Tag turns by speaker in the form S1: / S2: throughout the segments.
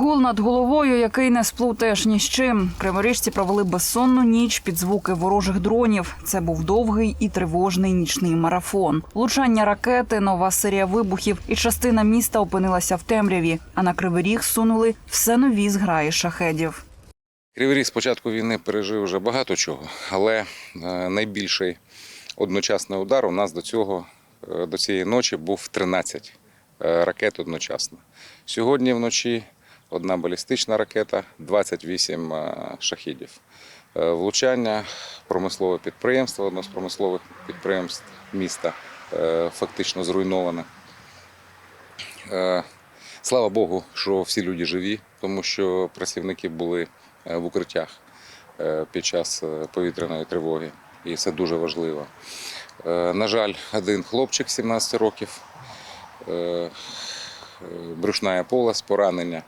S1: Гул над головою, який не сплутаєш ні з чим. Криворіжці провели безсонну ніч під звуки ворожих дронів. Це був довгий і тривожний нічний марафон. Влучання ракети, нова серія вибухів, і частина міста опинилася в темряві. А на кривий ріг сунули все нові зграї шахедів.
S2: Кривий Ріг з початку війни пережив вже багато чого, але е, найбільший одночасний удар у нас до цього е, до цієї ночі був 13 е, ракет одночасно. Сьогодні вночі одна балістична ракета, 28 е, шахідів. Е, Влучання промислове підприємство, одне з промислових підприємств міста е, фактично зруйноване. Слава Богу, що всі люди живі, тому що працівники були в укриттях під час повітряної тривоги, і це дуже важливо. На жаль, один хлопчик 17 років, брюшна полость, поранення.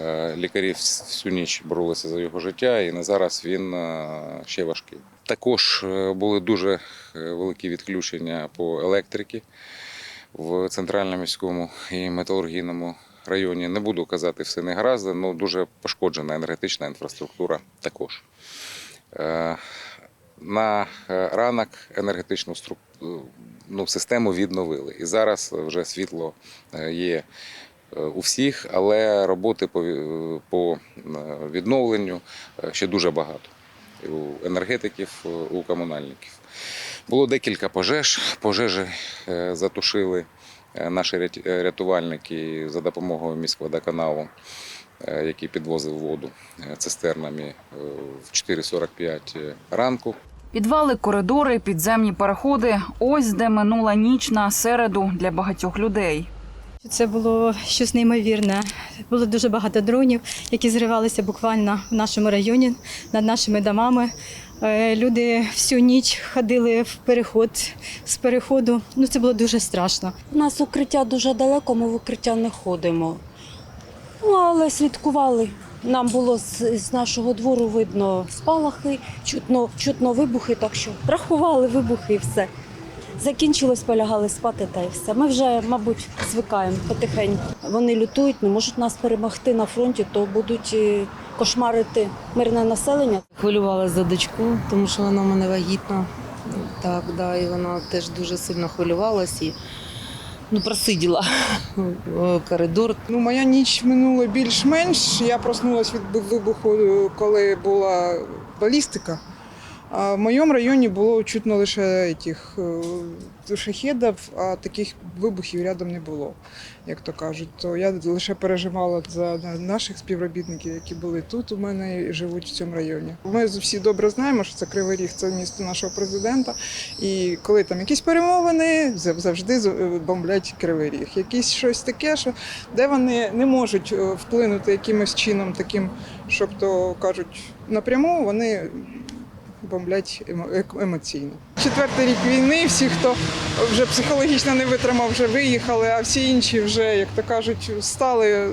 S2: Е, Лікарі всю ніч боролися за його життя, і на зараз він е, ще важкий. Також е, були дуже великі відключення по електриці в центральному міському і металургійному районі. Не буду казати все негаразди, але дуже пошкоджена енергетична інфраструктура також. На ранок енергетичну ну, систему відновили. І зараз вже світло є у всіх, але роботи по, е, відновленню е, ще дуже багато. У енергетиків, е, у комунальників. Було декілька пожеж. Пожежі затушили наші рят- рятувальники за допомогою міськводоканалу, який підвозив воду цистернами в 4.45 ранку.
S1: Підвали, коридори, підземні переходи. Ось де минула ніч на середу для багатьох людей.
S3: Це було щось неймовірне. Було дуже багато дронів, які зривалися буквально в нашому районі над нашими домами. Е, Люди всю ніч ходили в переход з переходу. Ну це було дуже страшно.
S4: У нас укриття дуже далеко, ми в укриття не ходимо. Ну, але слідкували. Нам було з, з нашого двору видно спалахи, чутно, чутно вибухи, так що рахували вибухи і все. Закінчилось, полягали спати та й все. Ми вже, мабуть, звикаємо потихеньку. Вони лютують, не можуть нас перемогти на фронті, то будуть е, кошмарити мирне населення.
S5: Хвилювалася за дочку, тому що вона в мене вагітна. Так, да, і вона теж дуже сильно хвилювалась і ну, просиділа коридор.
S6: Ну, моя ніч минула більш-менш. Я проснулася від вибуху, коли була балістика. А в моєму районі було чутно лише тих шахедів, а таких вибухів рядом не було, як то кажуть. То я лише переживала за наших співробітників, які були тут у мене і живуть в цьому районі. Ми всі добре знаємо, що це Кривий Ріг, це місто нашого президента. І коли там якісь перемовини, зав- завжди з- бомблять Кривий Ріг. Якісь щось таке, що де вони не можуть е, вплинути якимось чином, таким, щоб то кажуть, напряму вони бомблять емо- ек- емоційно. Четвертий рік війни, всі, хто вже психологічно не витримав, вже виїхали, а всі інші вже, як то кажуть, стали,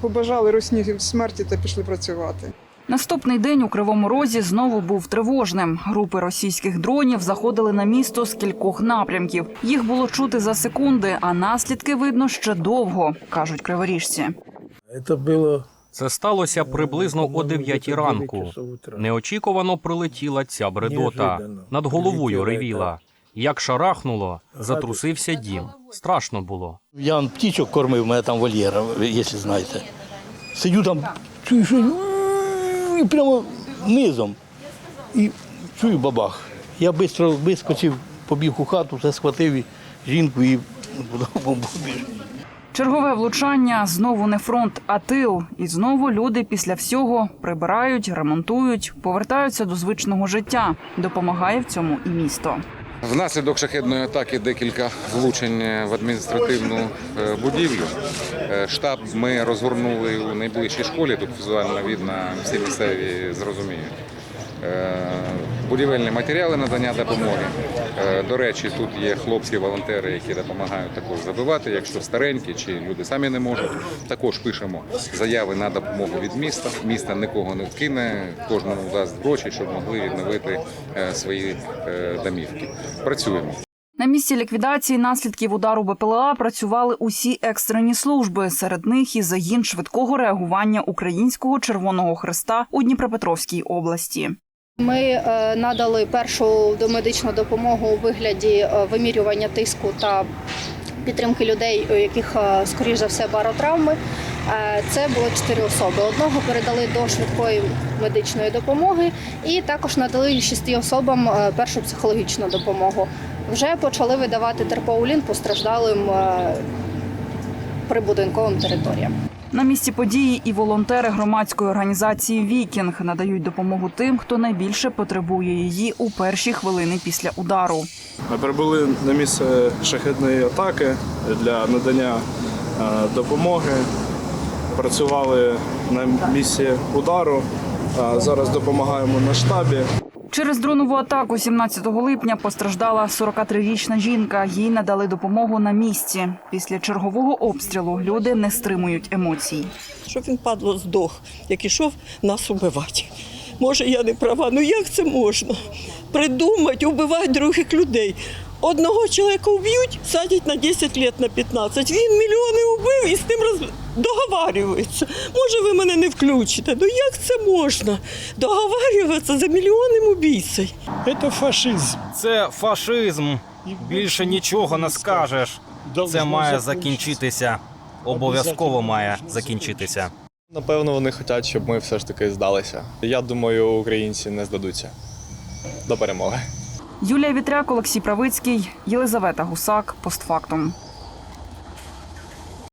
S6: побажали русні смерті та пішли працювати.
S1: Наступний день у Кривому Розі знову був тривожним. Групи російських дронів заходили на місто з кількох напрямків. Їх було чути за секунди, а наслідки видно ще довго, кажуть криворіжці.
S7: Это было
S8: Це сталося приблизно о 9 ранку. Неочікувано прилетіла ця бредота. Над головою ревіла. Як шарахнуло, затрусився дім. Страшно було.
S7: Я он птичок кормив, мене там вольєр, якщо знаєте. Сидю там, чую, що і прямо низом. І чую бабах. Я швидко вискочив, побіг у хату, все схватив жінку і.
S1: Чергове влучання знову не фронт, а тил. І знову люди після всього прибирають, ремонтують, повертаються до звичного життя. Допомагає в цьому і місто.
S2: Внаслідок шахедної атаки декілька влучень в адміністративну е, будівлю. Е, Штаб ми розгорнули у найближчій школі. Тут візуально видно, всі місцеві зрозуміють. Е, Будівельні матеріали надання допомоги. Е, До речі, тут є хлопці-волонтери, які допомагають також забивати, якщо старенькі чи люди самі не можуть. Також пишемо заяви на допомогу від міста. Місто нікого не кине, кожному дасть гроші, щоб могли відновити е, свої домівки. Працюємо.
S1: На місці ліквідації наслідків удару БПЛА працювали усі екстрені служби. Серед них і загін швидкого реагування Українського Червоного Христа у Дніпропетровській області.
S9: Ми е, надали першу домедичну допомогу у вигляді е, вимірювання тиску та підтримки людей, у яких, е, скоріш за все, баротравми. Це було чотири особи. Одного передали до швидкої медичної допомоги, і також надали шести особам першу психологічну допомогу. Вже почали видавати терпоулін постраждалим прибудинковим територіям.
S1: На місці події і волонтери громадської організації Вікінг надають допомогу тим, хто найбільше потребує її у перші хвилини після удару.
S10: Ми прибули на місце шахетної атаки для надання е, допомоги. Працювали на місці удару. Зараз допомагаємо на штабі.
S1: Через дронову атаку 17 липня постраждала 43-річна жінка. Їй надали допомогу на місці. Після чергового обстрілу люди не стримують емоцій.
S11: щоб він падло здох, як ішов нас убивати. Може, я не права, ну як це можна? Придумати, убивати других людей. Одного чоловіка вб'ють, садять на 10 років, на 15. Він мільйони убив і з ним роз... договарюється. Може, ви мене не включите? Ну як це можна? Договарюватися за мільйони убійців.
S12: Це фашизм.
S13: Це фашизм. Більше нічого не скажеш. Це має закінчитися. Обов'язково має закінчитися.
S10: Напевно, вони хочуть, щоб ми все ж таки здалися. Я думаю, українці не здадуться. До перемоги.
S1: Юлія Вітряк, Олексій Правицький, Єлизавета Гусак. Постфактум.